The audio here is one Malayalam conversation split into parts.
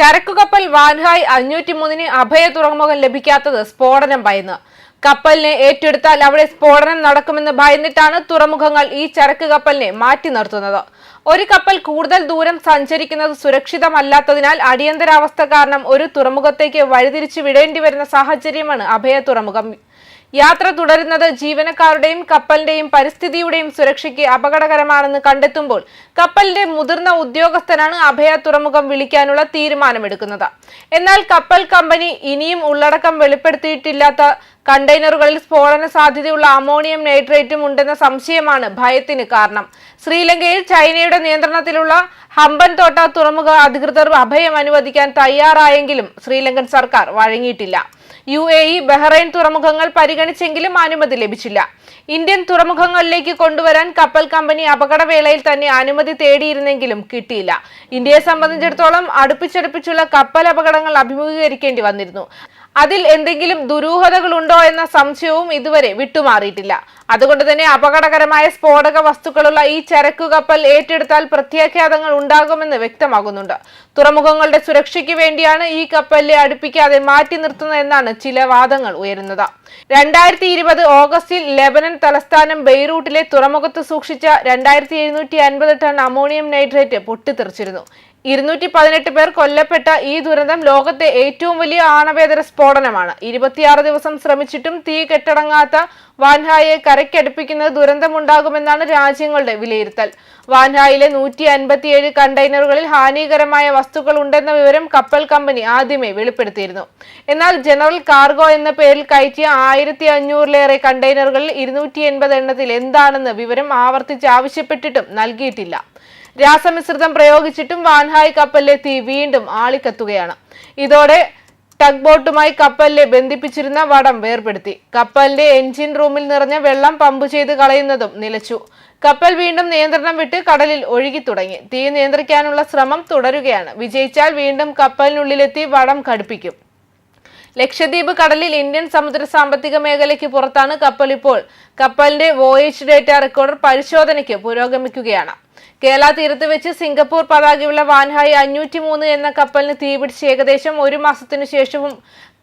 ചരക്കുകപ്പൽ വാൻഹായ് അഞ്ഞൂറ്റി മൂന്നിന് അഭയ തുറമുഖം ലഭിക്കാത്തത് സ്ഫോടനം ഭയന്ന്. കപ്പലിനെ ഏറ്റെടുത്താൽ അവിടെ സ്ഫോടനം നടക്കുമെന്ന് ഭയന്നിട്ടാണ് തുറമുഖങ്ങൾ ഈ ചരക്ക് കപ്പലിനെ മാറ്റി നിർത്തുന്നത്. ഒരു കപ്പൽ കൂടുതൽ ദൂരം സഞ്ചരിക്കുന്നത് സുരക്ഷിതമല്ലാത്തതിനാൽ അടിയന്തരാവസ്ഥ കാരണം ഒരു തുറമുഖത്തേക്ക് വഴിതിരിച്ചു വിടേണ്ടി വരുന്ന സാഹചര്യമാണ് അഭയ തുറമുഖം. യാത്ര തുടരുന്നത് ജീവനക്കാരുടെയും കപ്പലിന്റെയും പരിസ്ഥിതിയുടെയും സുരക്ഷയ്ക്ക് അപകടകരമാണെന്ന് കണ്ടെത്തുമ്പോൾ കപ്പലിന്റെ മുതിർന്ന ഉദ്യോഗസ്ഥനാണ് അഭയ തുറമുഖം വിളിക്കാനുള്ള തീരുമാനമെടുക്കുന്നത്. എന്നാൽ കപ്പൽ കമ്പനി ഇനിയും ഉള്ളടക്കം വെളിപ്പെടുത്തിയിട്ടില്ലാത്ത കണ്ടെയ്നറുകളിൽ സ്ഫോടന സാധ്യതയുള്ള അമോണിയം നൈട്രേറ്റും ഉണ്ടെന്ന സംശയമാണ് ഭയത്തിന് കാരണം. ശ്രീലങ്കയിൽ ചൈനയുടെ നിയന്ത്രണത്തിലുള്ള ഹമ്പൻ തോട്ട തുറമുഖ അധികൃതർ അഭയം അനുവദിക്കാൻ തയ്യാറായെങ്കിലും ശ്രീലങ്കൻ സർക്കാർ വഴങ്ങിയിട്ടില്ല. യു എ ഇ ബഹ്റൈൻ തുറമുഖങ്ങൾ പരിഗണിച്ചെങ്കിലും അനുമതി ലഭിച്ചില്ല. ഇന്ത്യൻ തുറമുഖങ്ങളിലേക്ക് കൊണ്ടുവരാൻ കപ്പൽ കമ്പനി അപകടവേളയിൽ തന്നെ അനുമതി തേടിയിരുന്നെങ്കിലും കിട്ടിയില്ല. ഇന്ത്യയെ സംബന്ധിച്ചിടത്തോളം അടുപ്പിച്ചടുപ്പിച്ചുള്ള കപ്പൽ അപകടങ്ങൾ അഭിമുഖീകരിക്കേണ്ടി വന്നിരുന്നു. അതിൽ എന്തെങ്കിലും ദുരൂഹതകളുണ്ടോ എന്ന സംശയവും ഇതുവരെ വിട്ടുമാറിയിട്ടില്ല. അതുകൊണ്ട് തന്നെ അപകടകരമായ സ്ഫോടക വസ്തുക്കളുള്ള ഈ ചരക്കു കപ്പൽ ഏറ്റെടുത്താൽ പ്രത്യാഘാതങ്ങൾ ഉണ്ടാകുമെന്ന് വ്യക്തമാകുന്നുണ്ട്. തുറമുഖങ്ങളുടെ സുരക്ഷയ്ക്ക് വേണ്ടിയാണ് ഈ കപ്പലിനെ അടുപ്പിക്കാതെ മാറ്റി നിർത്തുന്നതെന്നാണ് ചില വാദങ്ങൾ ഉയരുന്നത്. രണ്ടായിരത്തി ഇരുപത് ഓഗസ്റ്റിൽ ലെബനൻ തലസ്ഥാനം ബെയ്റൂട്ടിലെ തുറമുഖത്ത് സൂക്ഷിച്ച രണ്ടായിരത്തി എഴുന്നൂറ്റി അൻപത് ടൺ അമോണിയം നൈട്രേറ്റ് പൊട്ടിത്തെറിച്ചിരുന്നു. ഇരുന്നൂറ്റി പതിനെട്ട് പേർ കൊല്ലപ്പെട്ട ഈ ദുരന്തം ലോകത്തെ ഏറ്റവും വലിയ ആണവേതര സ്ഫോടനമാണ്. ഇരുപത്തിയാറ് ദിവസം ശ്രമിച്ചിട്ടും തീ കെട്ടടങ്ങാത്ത വാൻഹായെ കരയ്ക്കടുപ്പിക്കുന്നത് ദുരന്തമുണ്ടാകുമെന്നാണ് രാജ്യങ്ങളുടെ വിലയിരുത്തൽ. വാൻഹായിലെ നൂറ്റി അൻപത്തിയേഴ് കണ്ടെയ്നറുകളിൽ ഹാനികരമായ വസ്തുക്കൾ ഉണ്ടെന്ന വിവരം കപ്പൽ കമ്പനി ആദ്യമേ വെളിപ്പെടുത്തിയിരുന്നു. എന്നാൽ ജനറൽ കാർഗോ എന്ന പേരിൽ കയറ്റിയ ആയിരത്തി അഞ്ഞൂറിലേറെ കണ്ടെയ്നറുകളിൽ ഇരുന്നൂറ്റി എൺപത് എണ്ണത്തിൽ എന്താണെന്ന് വിവരം ആവർത്തിച്ച് ആവശ്യപ്പെട്ടിട്ടും നൽകിയിട്ടില്ല. രാസമിശ്രിതം പ്രയോഗിച്ചിട്ടും വാൻഹായ് കപ്പലിലെ തീ വീണ്ടും ആളിക്കത്തുകയാണ്. ഇതോടെ ടഗ് ബോട്ടുമായി കപ്പലിലെ ബന്ധിപ്പിച്ചിരുന്ന വടം വേർപെടുത്തി. കപ്പലിന്റെ എഞ്ചിൻ റൂമിൽ നിറഞ്ഞ വെള്ളം പമ്പ് ചെയ്ത് കളയുന്നതും നിലച്ചു. കപ്പൽ വീണ്ടും നിയന്ത്രണം വിട്ട് കടലിൽ ഒഴുകി തുടങ്ങി തീ നിയന്ത്രിക്കാനുള്ള ശ്രമം തുടരുകയാണ്. വിജയിച്ചാൽ വീണ്ടും കപ്പലിനുള്ളിലെത്തി വടം ഘടിപ്പിക്കും. ലക്ഷദ്വീപ് കടലിൽ ഇന്ത്യൻ സമുദ്ര സാമ്പത്തിക മേഖലയ്ക്ക് പുറത്താണ് കപ്പൽ ഇപ്പോൾ. കപ്പലിന്റെ വോയേജ് ഡേറ്റ റെക്കോർഡർ പരിശോധനയ്ക്ക് പുരോഗമിക്കുകയാണ്. കേരള തീരത്ത് വെച്ച് സിംഗപ്പൂർ പതാകയുള്ള വാൻഹായ് അഞ്ഞൂറ്റി മൂന്ന് എന്ന കപ്പലിന് തീപിടിച്ച് ഏകദേശം ഒരു മാസത്തിനു ശേഷവും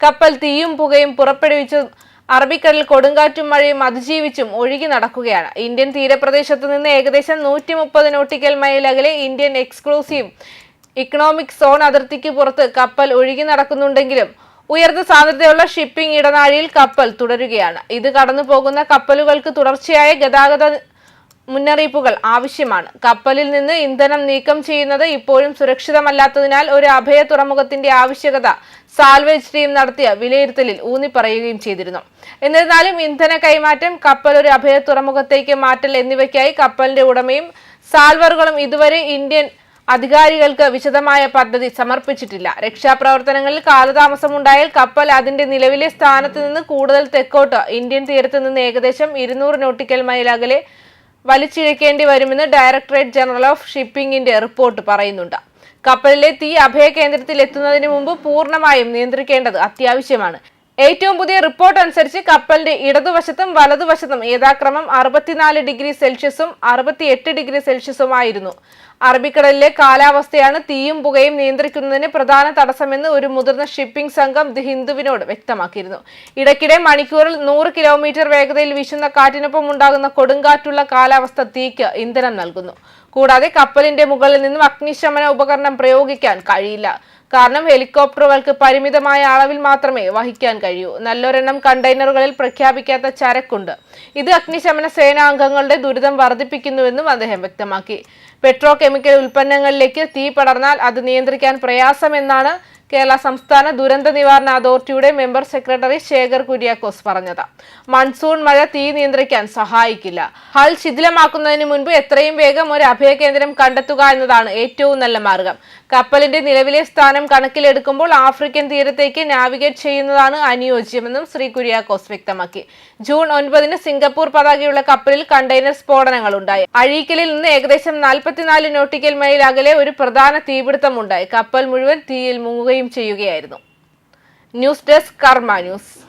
കപ്പൽ തീയും പുകയും പുറപ്പെടുവിച്ച് അറബിക്കടൽ കൊടുങ്കാറ്റും മഴയും അതിജീവിച്ചും ഒഴുകി നടക്കുകയാണ്. ഇന്ത്യൻ തീരപ്രദേശത്ത് നിന്ന് ഏകദേശം നൂറ്റി മുപ്പത് നോട്ടിക്കൽ മൈൽ അകലെ ഇന്ത്യൻ എക്സ്ക്ലൂസീവ് ഇക്കണോമിക് സോൺ അതിർത്തിക്ക് പുറത്ത് കപ്പൽ ഒഴുകി നടക്കുന്നുണ്ടെങ്കിലും ഉയർന്ന സാന്ദ്രതയുള്ള ഷിപ്പിംഗ് ഇടനാഴിയിൽ കപ്പൽ തുടരുകയാണ്. ഇത് കടന്നു പോകുന്ന കപ്പലുകൾക്ക് തുടർച്ചയായ ഗതാഗത മുന്നറിയിപ്പുകൾ ആവശ്യമാണ്. കപ്പലിൽ നിന്ന് ഇന്ധനം നീക്കം ചെയ്യുന്നത് ഇപ്പോഴും സുരക്ഷിതമല്ലാത്തതിനാൽ ഒരു അഭയ തുറമുഖത്തിന്റെ ആവശ്യകത സാൽവേജ് ടീം നടത്തിയ വിലയിരുത്തലിൽ ഊന്നിപ്പറയുകയും ചെയ്തിരുന്നു. എന്നിരുന്നാലും ഇന്ധന കൈമാറ്റം കപ്പൽ ഒരു അഭയ തുറമുഖത്തേക്ക് മാറ്റൽ എന്നിവയ്ക്കായി കപ്പലിന്റെ ഉടമയും സാൽവറുകളും ഇതുവരെ ഇന്ത്യൻ അധികാരികൾക്ക് വിശദമായ പദ്ധതി സമർപ്പിച്ചിട്ടില്ല. രക്ഷാപ്രവർത്തനങ്ങളിൽ കാലതാമസമുണ്ടായാൽ കപ്പൽ അതിന്റെ നിലവിലെ സ്ഥാനത്ത് നിന്ന് കൂടുതൽ തെക്കോട്ട് ഇന്ത്യൻ തീരത്ത് നിന്ന് ഏകദേശം ഇരുന്നൂറ് നോട്ടിക്കൽ മൈൽ അകലെ വലിച്ചിഴക്കേണ്ടി വരുമെന്ന് ഡയറക്ടറേറ്റ് ജനറൽ ഓഫ് ഷിപ്പിംഗിന്റെ റിപ്പോർട്ട് പറയുന്നുണ്ട്. കപ്പലിലെ തീ അഭയ കേന്ദ്രത്തിൽ എത്തുന്നതിന് മുമ്പ് പൂർണമായും നിയന്ത്രിക്കേണ്ടത് അത്യാവശ്യമാണ്. ഏറ്റവും പുതിയ റിപ്പോർട്ട് അനുസരിച്ച് കപ്പലിന്റെ ഇടതുവശത്തും വലതുവശത്തും യഥാക്രമം അറുപത്തിനാല് ഡിഗ്രി സെൽഷ്യസും അറുപത്തിയെട്ട് ഡിഗ്രി സെൽഷ്യസുമായിരുന്നു. അറബിക്കടലിലെ കാലാവസ്ഥയാണ് തീയും പുകയും നിയന്ത്രിക്കുന്നതിന് പ്രധാന തടസ്സമെന്ന് ഒരു മുതിർന്ന ഷിപ്പിംഗ് സംഘം ദി ഹിന്ദുവിനോട് വ്യക്തമാക്കിയിരുന്നു. ഇടയ്ക്കിടെ മണിക്കൂറിൽ നൂറ് കിലോമീറ്റർ വേഗതയിൽ വീശുന്ന കാറ്റിനൊപ്പം ഉണ്ടാകുന്ന കൊടുങ്കാറ്റുള്ള കാലാവസ്ഥ തീക്ക് ഇന്ധനം നൽകുന്നു. കൂടാതെ കപ്പലിന്റെ മുകളിൽ നിന്നും അഗ്നിശമന ഉപകരണം പ്രയോഗിക്കാൻ കഴിയില്ല. കാരണം ഹെലികോപ്റ്ററുകൾക്ക് പരിമിതമായ അളവിൽ മാത്രമേ വഹിക്കാൻ കഴിയൂ. നല്ലൊരെണ്ണം കണ്ടെയ്നറുകളിൽ പ്രഖ്യാപിക്കാത്ത ചരക്കുണ്ട്. ഇത് അഗ്നിശമന സേനാംഗങ്ങളുടെ ദുരിതം വർദ്ധിപ്പിക്കുന്നുവെന്നും അദ്ദേഹം വ്യക്തമാക്കി. പെട്രോ കെമിക്കൽ ഉൽപ്പന്നങ്ങളിലേക്ക് തീ പടർന്നാൽ അത് നിയന്ത്രിക്കാൻ പ്രയാസമെന്നാണ് കേരള സംസ്ഥാന ദുരന്ത നിവാരണ അതോറിറ്റിയുടെ മെമ്പർ സെക്രട്ടറി ശേഖർ കുര്യാക്കോസ് പറഞ്ഞത്. മൺസൂൺ മഴ തീ നിയന്ത്രിക്കാൻ സഹായിക്കില്ല. ഹൾ ശിഥിലമാക്കുന്നതിന് മുൻപ് എത്രയും വേഗം ഒരു അഭയ കേന്ദ്രം കണ്ടെത്തുക എന്നതാണ് ഏറ്റവും നല്ല മാർഗം. കപ്പലിന്റെ നിലവിലെ സ്ഥാനം കണക്കിലെടുക്കുമ്പോൾ ആഫ്രിക്കൻ തീരത്തേക്ക് നാവിഗേറ്റ് ചെയ്യുന്നതാണ് അനുയോജ്യമെന്നും ശ്രീ കുര്യാക്കോസ് വ്യക്തമാക്കി. ജൂൺ ഒൻപതിന് സിംഗപ്പൂർ പതാകയുള്ള കപ്പലിൽ കണ്ടെയ്നർ സ്ഫോടനങ്ങൾ ഉണ്ടായി അഴീക്കലിൽ നിന്ന് ഏകദേശം നാൽപ്പത്തിനാല് നോട്ടിക്കൽ മൈൽ അകലെ ഒരു പ്രധാന തീപിടുത്തമുണ്ടായി. കപ്പൽ മുഴുവൻ തീയിൽ മുങ്ങുകയും ചെയ്യുകയായിരുന്നു. News desk Karma news.